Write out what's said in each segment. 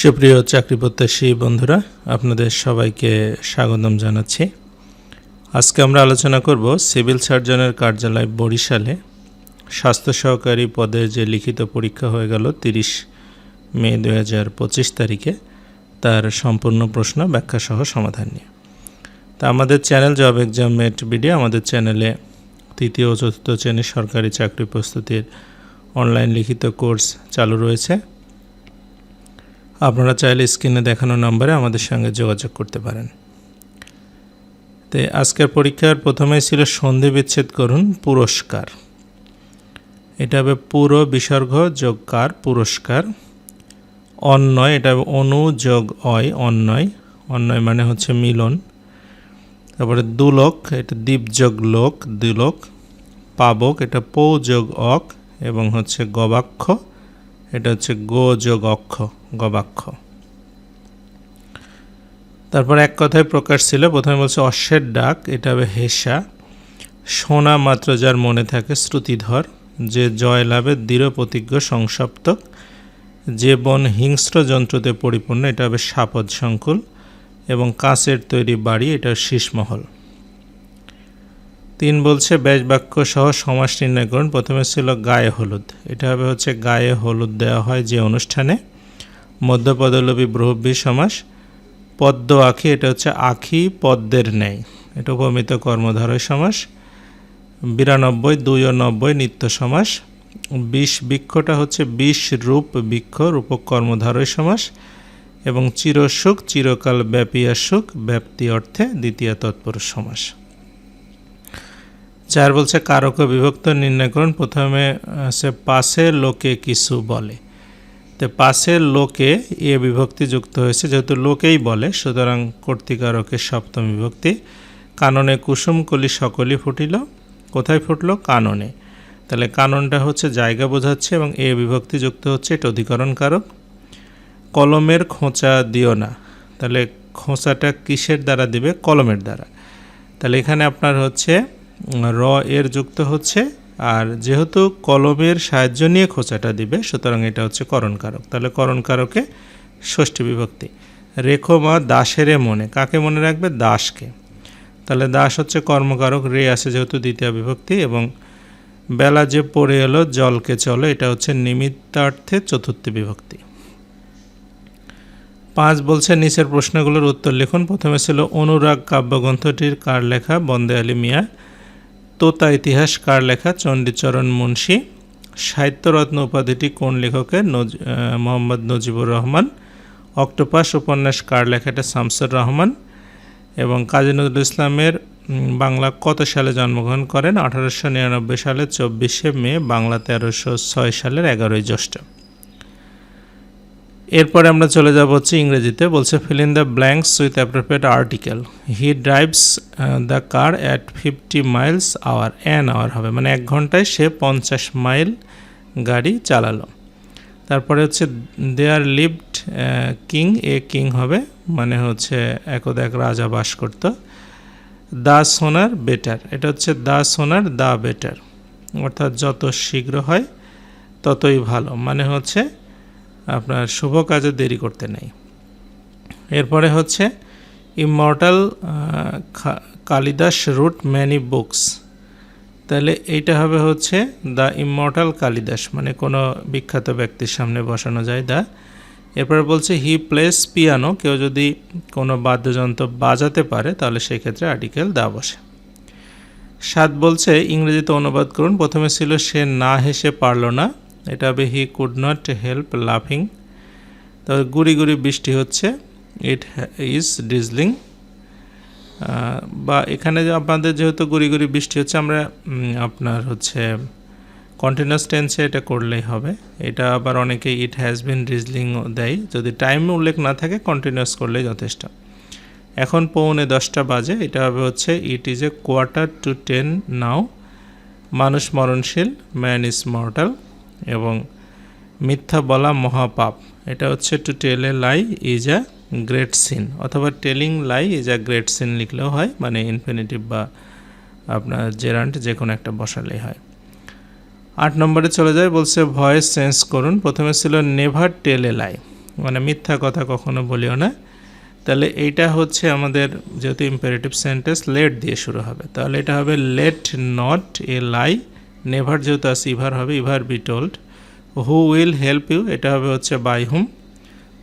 সুপ্রিয় চাকরি প্রত্যাশী বন্ধুরা, আপনাদের সবাইকে স্বাগতম জানাচ্ছি। আজকে আমরা আলোচনা করব সিভিল সার্জনের কার্যালয় বরিশালে। স্বাস্থ্য সহকারী পদে যে লিখিত পরীক্ষা হয়ে গেল তিরিশ মে দু হাজার পঁচিশ তারিখে, তার সম্পূর্ণ প্রশ্ন ব্যাখ্যা সহ সমাধান নিয়ে। তা আমাদের channel job exam mate video আমাদের চ্যানেলে তৃতীয় ও চতুর্থ শ্রেণির সরকারি চাকরি প্রস্তুতির অনলাইন লিখিত কোর্স চালু রয়েছে। আপনারা চাইলে স্ক্রিনে দেখানো নম্বরে আমাদের সঙ্গে যোগাযোগ করতে পারেন। তো আজকের পরীক্ষার প্রথমেই ছিল সন্ধি বিচ্ছেদ করুন, পুরস্কার। এটা হবে পুরো বিসর্গ যোগ কার, পুরস্কার। অন্যয় এটা হবে অনু যোগ অয় অন্যয় অন্যয় মানে হচ্ছে মিলন। তারপরে দুলোক, এটা দ্বীপ যোগ লোক, দুলোক। পাবক, এটা পৌ যোগ অক এবং হচ্ছে গবাক্ষ, এটা হচ্ছে গো যোগ অক্ষ। গবাক্ষ। তারপর এক কথায় প্রকাশ ছিল, প্রথমে বলছে, অশ্বের ডাক, এটা হবে হেসা। শোনা মাত্র যার মনে থাকে, শ্রুতিধর, যে জয় লাভের দৃঢ় প্রতিজ্ঞ, সংসপ্তক। যে বন হিংস্র যন্ত্রতে পরিপূর্ণ, এটা হবে সাপদ সংকুল। এবং কাঁচের তৈরি বাড়ি, এটা শীষমহল। তিন বলছে ব্যাস বাক্য সহ সমাজ নির্ণয় করুন। প্রথমে ছিল গায়ে হলুদ। এটা হবে হচ্ছে গায়ে হলুদ দেওয়া হয় যে অনুষ্ঠানে। মধ্যপদলোপী ব্রহ্মী সমাস, পদ্ম আখি, এটা হচ্ছে আখি পদ্মের ন্যায়। এটা উপমিত কর্মধারয় সমাস, বিরানব্বই, দুই ও নব্বই নিত্য সমাস বিষ বৃক্ষটা হচ্ছে বিষ রূপ বৃক্ষ রূপক কর্মধারয় সমাস, এবং চিরসুখ, চিরকাল ব্যাপিয়া সুখ, ব্যাপ্তি অর্থে দ্বিতীয় তৎপর সমাস। চার বলছে কারক বিভক্ত নির্ণয় করুন প্রথমে সে পাশে লোকে কিছু বলে। তো পাশের লোকে এ বিভক্তি যুক্ত হয়েছে, যেহেতু লোকেই বলে, সুতরাং কর্তিকারকের সপ্তম বিভক্তি। কাননে কুসুম কলি সকলই ফুটিল। কোথায় ফুটলো? কাননে। তাহলে কাননটা হচ্ছে জায়গা বোঝাচ্ছে এবং এ বিভক্তি যুক্ত হচ্ছে, এটা অধিকরণ কারক কলমের খোঁচা দিও না। তাহলে খোঁচাটা কিসের দ্বারা দিবে? কলমের দ্বারা। তাহলে এখানে আপনার হচ্ছে, র এর যুক্ত হচ্ছে আর যেহেতু কলমের সাহায্য নিয়ে খোঁচাটা দিবে, সুতরাং এটা হচ্ছে করণকারক। তাহলে করণকারকে ষষ্ঠী বিভক্তি। রেখো মা দাসেরে মনে। কাকে মনে রাখবে? দাসকে। তাহলে দাস হচ্ছে কর্মকারক, রে আছে যেহেতু দ্বিতীয় বিভক্তি, এবং বেলা যে পড়ে এলো, জলকে চলো, এটা হচ্ছে নিমিত্তার্থে চতুর্থ বিভক্তি। পাঁচ বলছে, নিচের প্রশ্নগুলোর উত্তর লিখুন। প্রথমে ছিল অনুরাগ কাব্যগ্রন্থটির কার লেখা? বন্দে আলী মিয়া। তোতা ইতিহাস কার লেখা? চণ্ডীচরণ মুন্সী। সাহিত্যরত্ন উপাধিটি কোন লেখকের? মোহাম্মদ নজিবুর রহমান। অক্টোপাস উপন্যাস কার লেখা এটা শামসুর রহমান। এবং কাজী নজরুল ইসলামের বাংলা কত সালে জন্মগ্রহণ করেন? আঠারোশো নিরানব্বই সালের চব্বিশে মে, বাংলা তেরোশো ছয় সালের এগারোই জ্যৈষ্ঠ। এরপরে আমরা চলে যাব হচ্ছে ইংরেজিতে, বলছে fill in the blanks with appropriate article he drives the car at fifty miles hour an hour হবে। মানে এক ঘন্টায় সে পঞ্চাশ মাইল গাড়ি চালালো। তারপরে হচ্ছে there lived king a king হবে। মানে হচ্ছে, একদ এক রাজা বাস করত। দা সোনার বেটার এটা হচ্ছে দা সোনার দা বেটার অর্থাৎ যত শীঘ্র হয়, ততই ভালো। মানে হচ্ছে আপনার শুভ কাজে দেরি করতে নেই। এরপরে হচ্ছে immortal Kalidas wrote many books. তাহলে এইটা হবে হচ্ছে দ্য ইমর্টাল কালিদাস মানে কোনো বিখ্যাত ব্যক্তির সামনে বসানো যায় দা এরপরে বলছে হি প্লেস পিয়ানো, কেউ যদি কোনো বাদ্যযন্ত্র বাজাতে পারে, তাহলে সেই ক্ষেত্রে আর্টিকেল দা বসে। সাত বলছে ইংরেজিতে অনুবাদ করুন, প্রথমে ছিল সে না হেসে পারল না এটা হবে হি কুড নট হেল্প লাফিং তবে গুড়ি গুড়ি বৃষ্টি হচ্ছে ইট ইজ ডিজলিং বা এখানে যে আপনাদের যেহেতু গুড়ি গুড়ি বৃষ্টি হচ্ছে, আমরা আপনার হচ্ছে কন্টিনিউয়াস টেন্সে এটা করলেই হবে। এটা আবার অনেকে ইট হ্যাজ বিন ডিজলিং দেয়। যদি টাইম উল্লেখ না থাকে কন্টিনিউয়াস করলেই যথেষ্ট। এখন পৌনে দশটা বাজে, এটা হবে হচ্ছে it is a quarter to ten now মানুষ মরণশীল ম্যান ইজ মর্টাল এবং মিথ্যা বলা মহাপাপ। এটা হচ্ছে to tell a lie is a great sin অথবা telling lie is a great sin লিখলেও হয় মানে ইনফিনিটিভ বা আপনার জেরান্ট যে কোনো একটা বসালেই হয়। আট নম্বরে চলে যায়, বলছে ভয়েস চেঞ্জ করুন। প্রথমে ছিল নেভার টেল এ লাই মানে মিথ্যা কথা কখনো বলিও না। তাহলে এইটা হচ্ছে আমাদের যেহেতু ইম্পারেটিভ সেন্টেন্স লেট দিয়ে শুরু হবে। তাহলে এটা হবে let not a lie never যেহেতু আছে, ইভার হবে, ever be told. Who will help you, এটা হবে হচ্ছে by whom.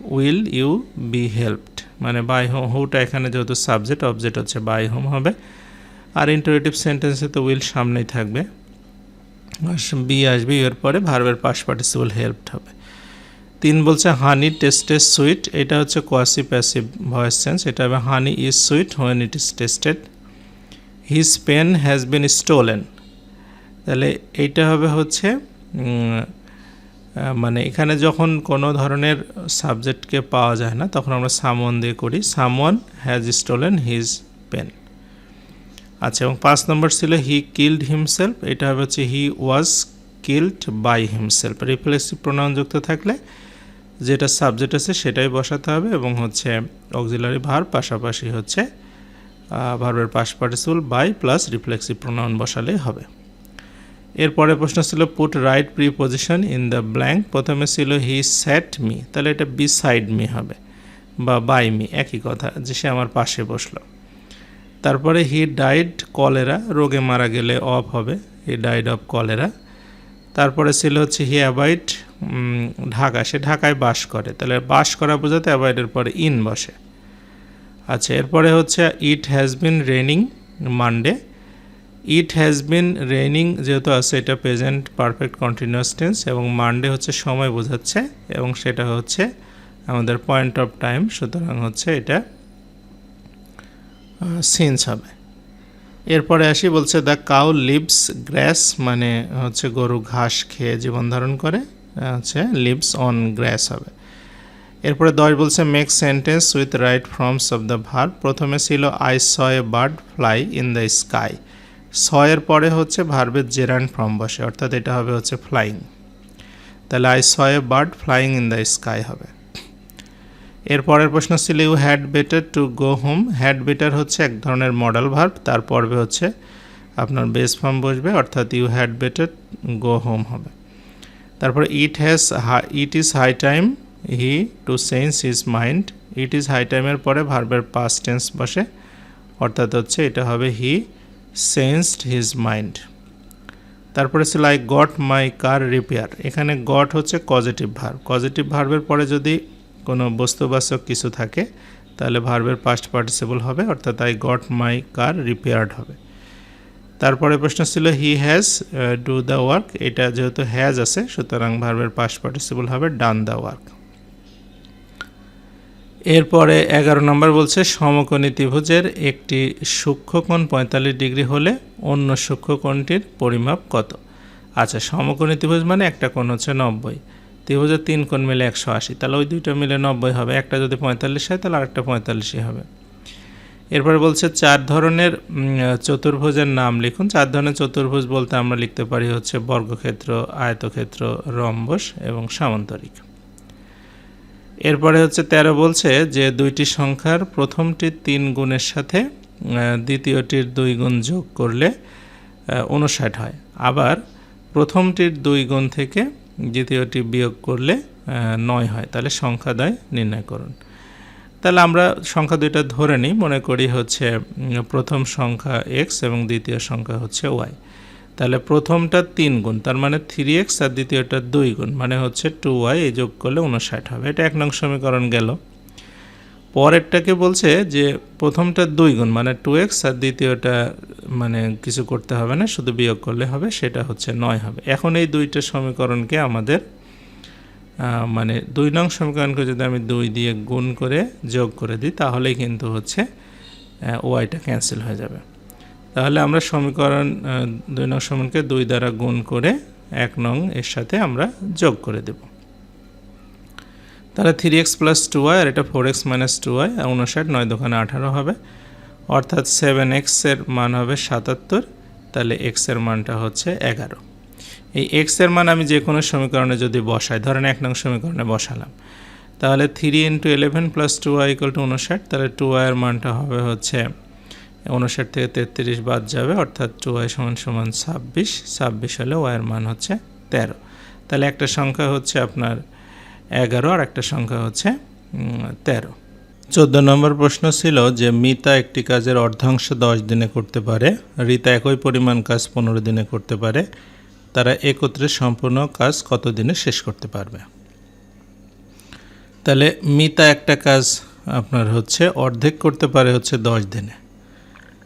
Will you be helped. মানে বাই হোম, হুটা এখানে যেহেতু সাবজেক্ট, অবজেক্ট হচ্ছে বাই হোম হবে। আর ইন্টারেটিভ সেন্টেন্সে তো উইল সামনেই থাকবে। বি আসবে এর পরে ভার্বের পাশ পার্টিসিপল হেল্পড হবে। তিন বলছে, হানি টেস্টেড সুইট। এটা হচ্ছে কোয়াসি প্যাসিভ ভয়েস চেঞ্জ। এটা হবে, honey is sweet when it is tasted. His pen has been stolen. তাহলে এইটা হবে হচ্ছে মানে এখানে যখন কোনো ধরনের সাবজেক্টকে পাওয়া যায় না, তখন আমরা সামন দিয়ে করি someone has stolen his pen. আচ্ছা এবং পাঁচ নম্বর ছিল হি কিল্ড হিমসেলফ, এটা হবে হচ্ছে he was killed by himself. Reflexive pronoun যুক্ত থাকলে যেটা সাবজেক্ট আছে সেটাই বসাতে হবে, এবং হচ্ছে অক্সিলারি ভার পাশাপাশি হচ্ছে ভার্বের past participle by plus reflexive pronoun বসালেই হবে। এরপরে প্রশ্ন ছিল put right preposition in the blank প্রথমে ছিল হি স্যাট মি তাহলে এটা বি সাইড মি হবে, বা বাই মি একই কথা, যে সে আমার পাশে বসল। তারপরে হি ডাইড কলেরা রোগে মারা গেলে অফ হবে হি ডাইড অফ কলেরা তারপরে ছিল হচ্ছে হি অ্যাভয়েড ঢাকা। সে ঢাকায় বাস করে, তাহলে বাস করা বোঝাতে অ্যাভয়েডের পরে ইন বসে। আচ্ছা এরপরে হচ্ছে it has been raining Monday it has been raining যেহেতু আছে, এটা প্রেজেন্ট পারফেক্ট কন্টিনিউয়াস টেন্স এবং মানডে হচ্ছে সময় বোঝাচ্ছে এবং সেটা হচ্ছে আমাদের পয়েন্ট অফ টাইম সুতরাং হচ্ছে এটা সিন্স হবে। এরপরে আসি, বলছে দ্য কাউ লিভস গ্র্যাস মানে হচ্ছে গরু ঘাস খেয়ে জীবন ধারণ করে হচ্ছে লিভস অন গ্র্যাস হবে। এরপরে দশ বলছে make sentence with right forms of the verb প্রথমে ছিল I saw a bird fly in the sky সয়ের পরে হচ্ছে ভার্বের জেরান্ড ফর্ম বসে, অর্থাৎ এটা হবে হচ্ছে ফ্লাইং তাহলে I saw a bird flying in the sky হবে। এর পরের প্রশ্ন ছিল you had better to go home had better হচ্ছে এক ধরনের মডেল ভার্ব তার পর্বে হচ্ছে আপনার বেস ফর্ম বসবে, অর্থাৎ you had better go home হবে। তারপরে it has it is high time he to change his mind it is high টাইমের পরে ভার্বের পাস্ট টেন্স বসে, অর্থাৎ হচ্ছে এটা হবে হি চেঞ্জড হিজ মাইন্ড তারপরে ছিল I got my car repair এখানে গট হচ্ছে পজিটিভ ভার্ব পজিটিভ ভার্বের পরে যদি কোনো বস্তুবাচক কিছু থাকে, তাহলে ভার্বের পাস্ট পার্টিসিপল হবে, অর্থাৎ I got my car repaired হবে। তারপরে প্রশ্ন ছিল he has do the work এটা যেহেতু হ্যাজ আছে, সুতরাং ভার্বের পাস্ট পার্টিসিপল হবে ডান দ্য ওয়ার্ক এরপরে এগারো নম্বর বলছে, সমকোণী ত্রিভুজের একটি সূক্ষ্মকোণ পঁয়তাল্লিশ ডিগ্রি হলে অন্য সূক্ষ্মকোণটির পরিমাপ কত? আচ্ছা সমকোণী ত্রিভুজ মানে একটা কোণ হচ্ছে নব্বই। ত্রিভুজের তিন কোণ মিলে একশো আশি। তাহলে ওই দুইটা মিলে নব্বই হবে। একটা যদি পঁয়তাল্লিশ হয়, তাহলে আরেকটা পঁয়তাল্লিশই হবে। এরপরে বলছে, চার ধরনের চতুর্ভুজের নাম লিখুন। চার ধরনের চতুর্ভুজ বলতে আমরা লিখতে পারি হচ্ছে বর্গক্ষেত্র, আয়তক্ষেত্র, রম্বস এবং সামান্তরিক। এরপরে হচ্ছে তেরো বলছে যে দুইটি সংখ্যার প্রথমটির তিন গুণের সাথে দ্বিতীয়টির দুই গুণ যোগ করলে উনষাট হয়। আবার প্রথমটির দুই গুণ থেকে দ্বিতীয়টি বিয়োগ করলে নয় হয়। তাহলে সংখ্যা দ্বয় নির্ণয় করুন। তাহলে আমরা সংখ্যা দুইটা ধরে নিই। মনে করি হচ্ছে প্রথম সংখ্যা এক্স এবং দ্বিতীয় সংখ্যা হচ্ছে ওয়াই তাহলে প্রথমটা তিন গুণ, তার মানে থ্রি এক্স আর দ্বিতীয়টা দুই গুণ মানে হচ্ছে টু ওয়াই এই যোগ করলে উনষাট হবে। এটা এক নং সমীকরণ গেল। পরেরটাকে বলছে যে প্রথমটা দুই গুণ মানে টু এক্স আর দ্বিতীয়টা মানে কিছু করতে হবে না, শুধু বিয়োগ করলে হবে, সেটা হচ্ছে নয় হবে। এখন এই দুইটা সমীকরণকে আমাদের মানে দুই নং সমীকরণকে যদি আমি দুই দিয়ে গুণ করে যোগ করে দিই, তাহলেই কিন্তু হচ্ছে ওয়াইটা ক্যান্সেল হয়ে যাবে। তাহলে আমরা সমীকরণ দুই নং সমীকরণকে দুই দ্বারা গুণ করে এক নং এর সাথে আমরা যোগ করে দেব। তাহলে three X plus two Y আর এটা four X minus two Y আর উনষাট নয় দোকানে আঠারো হবে। অর্থাৎ সেভেন এক্সের মান হবে সাতাত্তর, তাহলে এক্সের মানটা হচ্ছে এগারো। এই এক্সের মান আমি যে কোনো সমীকরণে যদি বসাই, ধরেন এক নং সমীকরণে বসালাম, তাহলে three into eleven plus two Y equal to উনষাট, তাহলে টু ওয়াইয়ের মানটা হবে হচ্ছে উনষাট থেকে তেত্রিশ বাদ যাবে, অর্থাৎ টু ওয়াই সমান সমান ছাব্বিশ। ছাব্বিশ হলে ওয়াইয়ের মান হচ্ছে তেরো। তাহলে একটা সংখ্যা হচ্ছে আপনার এগারো আর একটা সংখ্যা হচ্ছে তেরো। চোদ্দ নম্বর প্রশ্ন ছিল যে মিতা একটি কাজের অর্ধাংশ দশ দিনে করতে পারে, রিতা একই পরিমাণ কাজ পনেরো দিনে করতে পারে, তারা একত্রে সম্পূর্ণ কাজ কত দিনে শেষ করতে পারবে? তাহলে মিতা একটা কাজ আপনার হচ্ছে অর্ধেক করতে পারে হচ্ছে দশ দিনে।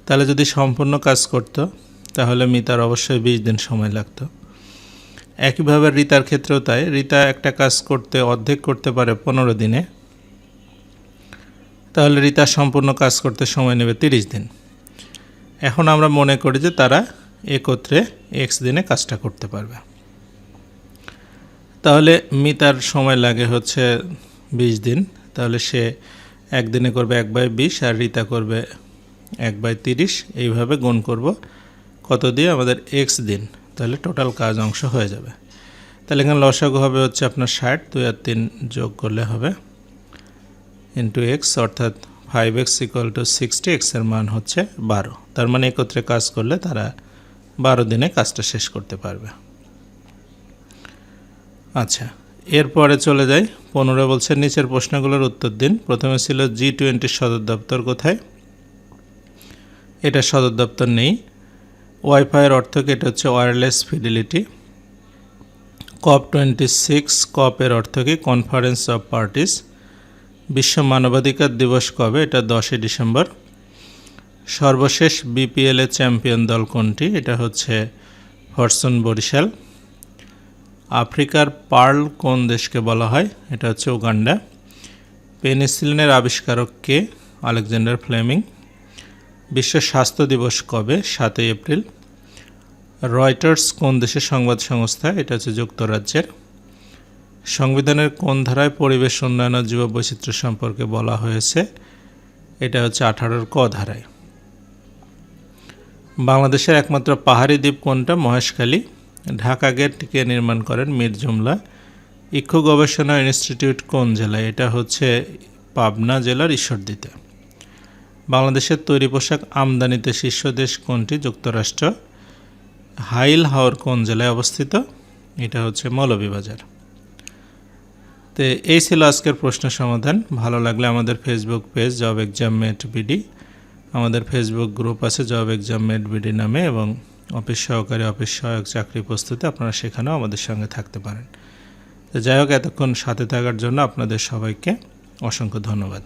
তাহলে যদি সম্পূর্ণ কাজ করত, তাহলে মিতার অবশ্যই বিশ দিন সময় লাগতো। একইভাবে রিতার ক্ষেত্রেও তাই। রিতা একটা কাজ করতে, অর্ধেক করতে পারে পনেরো দিনে। তাহলে রিতা সম্পূর্ণ কাজ করতে সময় নেবে তিরিশ দিন। এখন আমরা মনে করি যে তারা একত্রে এক্স দিনে কাজটা করতে পারবে। তাহলে মিতার সময় লাগে হচ্ছে বিশ দিন। তাহলে সে একদিনে করবে এক বাই বিশ আর রিতা করবে এক বাই তিরিশ, এইভাবে গুণ করব। কত দিয়ে? আমাদের এক্স দিন। তাহলে টোটাল কাজ অংশ হয়ে যাবে। তাহলে এখানে লসাগু হবে হচ্ছে আপনার ষাট, দুই আর তিন যোগ করলে হবে ইন্টু এক্স অর্থাৎ five X equal to sixty এক্সের মান হচ্ছে বারো। তার মানে একত্রে কাজ করলে তারা বারো দিনে কাজটা শেষ করতে পারবে। আচ্ছা এরপরে চলে যাই। পনেরো বলছে, নিচের প্রশ্নগুলোর উত্তর দিন। প্রথমে ছিল জি টোয়েন্টির সদর দপ্তর কোথায়? এটা সদর দপ্তর নেই। ওয়াইফাইয়ের অর্থ কি? এটা হচ্ছে wireless fidelity COP twenty six কপের অর্থ কি? কনফারেন্স অফ পার্টিস বিশ্ব মানবাধিকার দিবস কবে? এটা দশই ডিসেম্বর। সর্বশেষ বিপিএল চ্যাম্পিয়ন দল কোনটি? এটা হচ্ছে হরসন বরিশাল আফ্রিকার পার্ল কোন দেশকে বলা হয়? এটা হচ্ছে উগান্ডা। পেনিসিলিনের আবিষ্কারক কে? Alexander Fleming. বিশ্ব স্বাস্থ্য দিবস কবে? সাতই এপ্রিল। রয়টার্স কোন দেশের সংবাদ সংস্থা? এটা হচ্ছে যুক্তরাজ্যের। সংবিধানের কোন ধারায় পরিবেশ উন্নয়ন ও জীববৈচিত্র্য সম্পর্কে বলা হয়েছে? এটা হচ্ছে আঠারোর ক ধারায়। বাংলাদেশের একমাত্র পাহাড়ি দ্বীপ কোনটা? মহেশখালী। ঢাকা গেটকে নির্মাণ করেন মীর জুমলা। ইক্ষু গবেষণা ইনস্টিটিউট কোন জেলায়? এটা হচ্ছে পাবনা জেলার ঈশ্বরদীতে। বাংলাদেশের তৈরি পোশাক আমদানিতে শীর্ষ দেশ কোনটি? যুক্তরাষ্ট্র। হাইল হাওর কোন জেলায় অবস্থিত? এটা হচ্ছে মৌলভীবাজার। তো এই ছিল আজকের প্রশ্ন সমাধান। ভালো লাগলে আমাদের Facebook page job exam mate BD আমাদের ফেসবুক গ্রুপ আছে জব এক্সাম মেট বিডি নামে এবং অফিস সহকারী, অফিস সহায়ক চাকরি প্রস্তুতি আপনারা সেখানেও আমাদের সঙ্গে থাকতে পারেন। তো যাই হোক, এতক্ষণ সাথে থাকার জন্য আপনাদের সবাইকে অসংখ্য ধন্যবাদ।